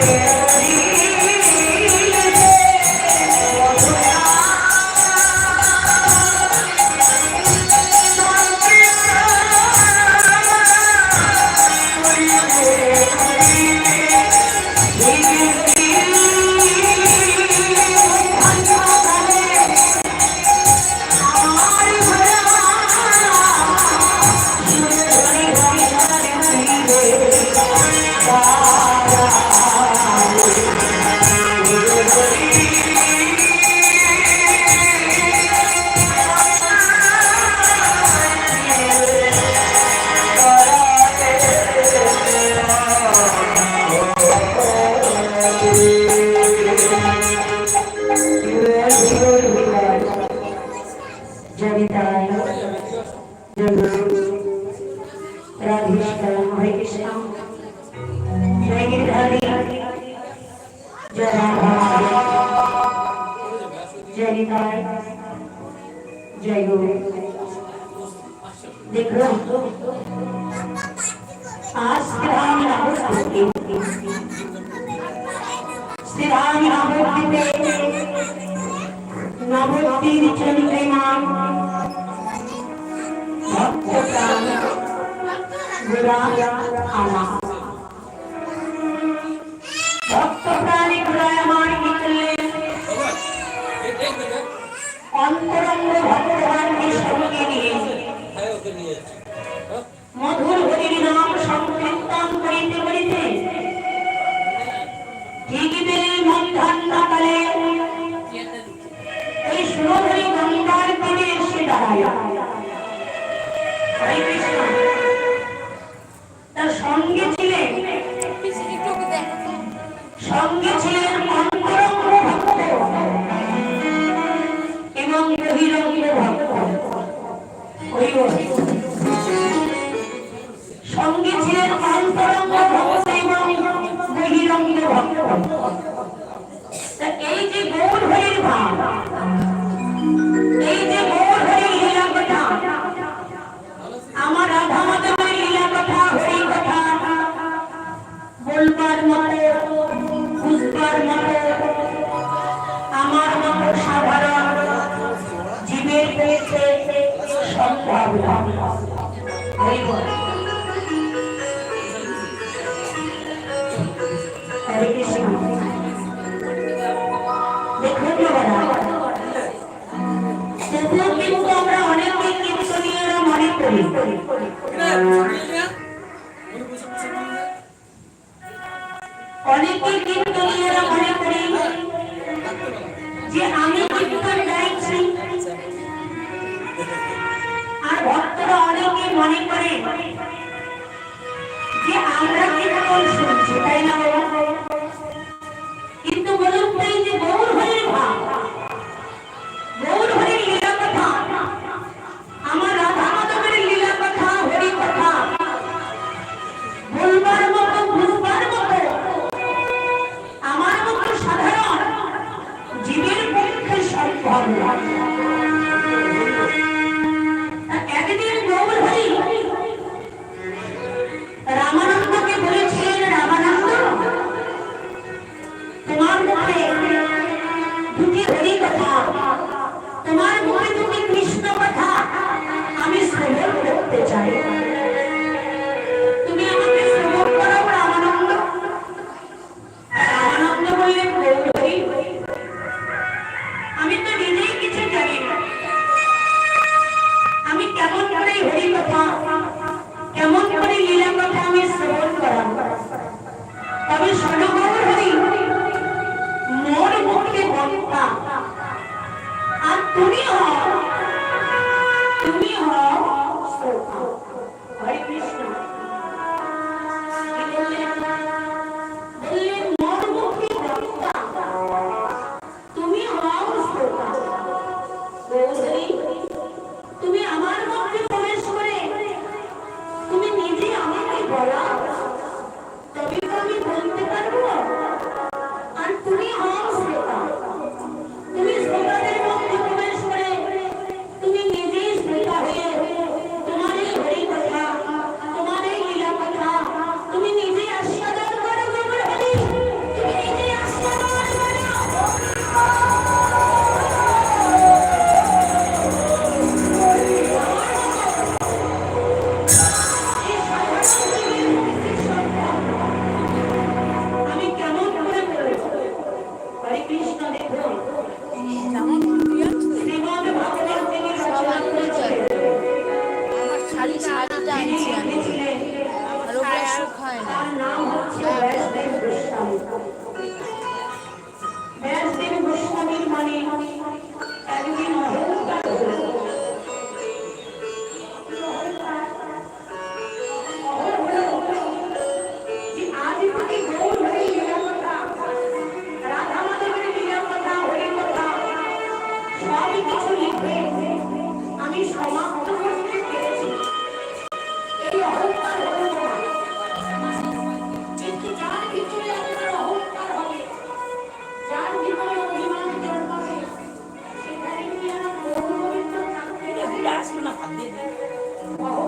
Yeah. जय गुरु। देखो आज श्री राम यहाँ श्री राम यहाँ नवोत्ती चंद्र नाम भक्त प्राण गुरा आना মধুর হরির নাম সংকীর্তন করিতে করিতে ঠিক বেলে মধ্যাহ্নকালে এই সুরধরি গঙ্গার তীরে এসে দাঁড়ায় বহিরঙ্গ ভক্ত এই যে গৌর এই যে গৌর হরির কথা আমার রাধা মাধবের লীলা কথা হরি কথা বলবার মতো বুঝবার মতো আমার মতো সাধারণ জীবের পক্ষে সম্ভব। করি মনে করি যে আমি কীর্তন গাইছি আর ভক্তরা অনেকে মনে করে যে আমরা শুনছি, তাই না বাবা? হয় না Oh.